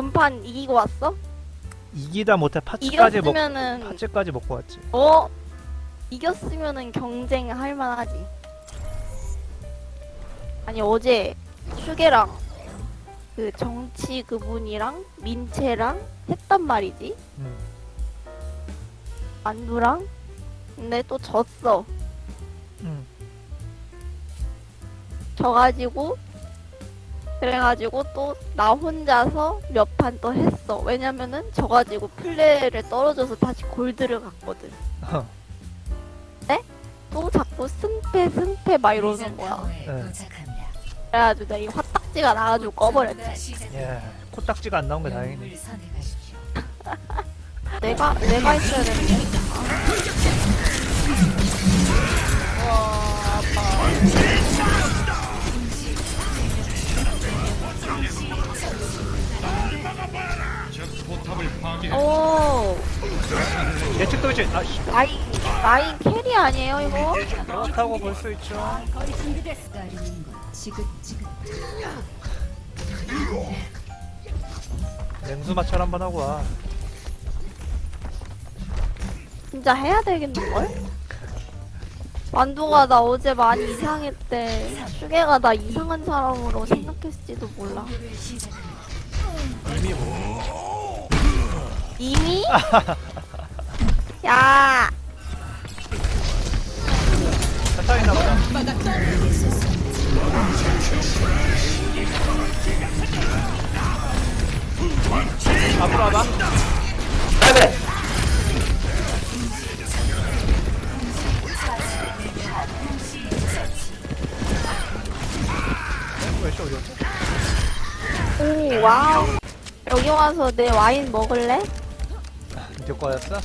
전판 이기고 왔어? 이기다 못해 파츠까지 먹 이겼으면은 파츠까지 먹고 왔지. 어 이겼으면은 경쟁 할 만하지. 아니 어제 슈게랑 그 정치 그분이랑 민채랑 했단 말이지. 음. 안두랑 근데 또 졌어. 음. 져가지고 그래가지고 또 나 혼자서 몇 판 또 했어. 왜냐면은 져가지고 플레이를 떨어져서 다시 골드를 갔거든. 어. 또 자꾸 승패 승패 막 이러는 거야. 네. 그래가지고 내가 이 화딱지가 나가지고 꺼버렸지. 예. 코딱지가 안 나온 게 다행이네. 내가 내가 있어야 되는데. 와 아빠. 오 예측 도이치. 아, 씨. 라인 라인 캐리 아니에요 이거? 그렇다고 볼 수 있죠. 냉수 마찰 한번 하고 와. 진짜 해야 되겠는 걸? 만두가 나 어제 많이 이상했대. 슈게가 나 이상한 사람으로 생각했을지도 몰라. 이미 뭐. 야! 앞으로 와봐. 어디였어? 오, 와우. 여기 와서 내 와인 먹을래? 이제 거였어?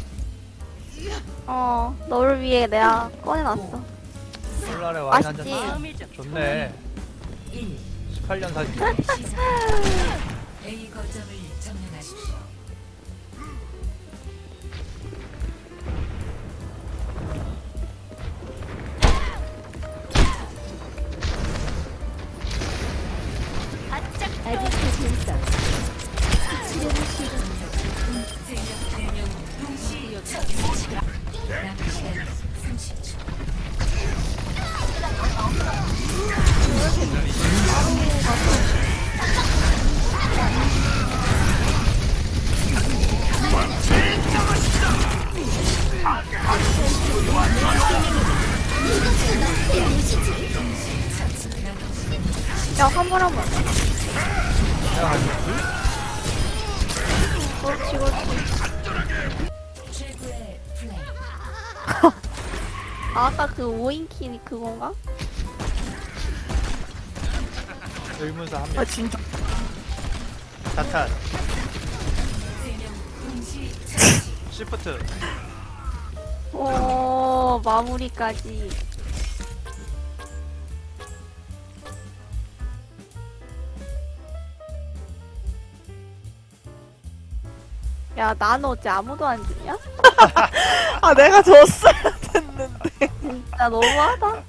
어, 너를 위해 내가 꺼내놨어. 설날에 와인 맛있지? 한잔 좋네 1. 18년 사기 A 거점을 점령하십시오. 야, 한 번, 한 번. 그렇지, 그렇지. 아, 아까 그 오인키 그건가? 의문사 한 명 아 진짜 자탄 시프트 오, 마무리까지. 야, 난 어제 아무도 안 주냐? 아 내가 줬어야 됐는데 진짜 너무하다.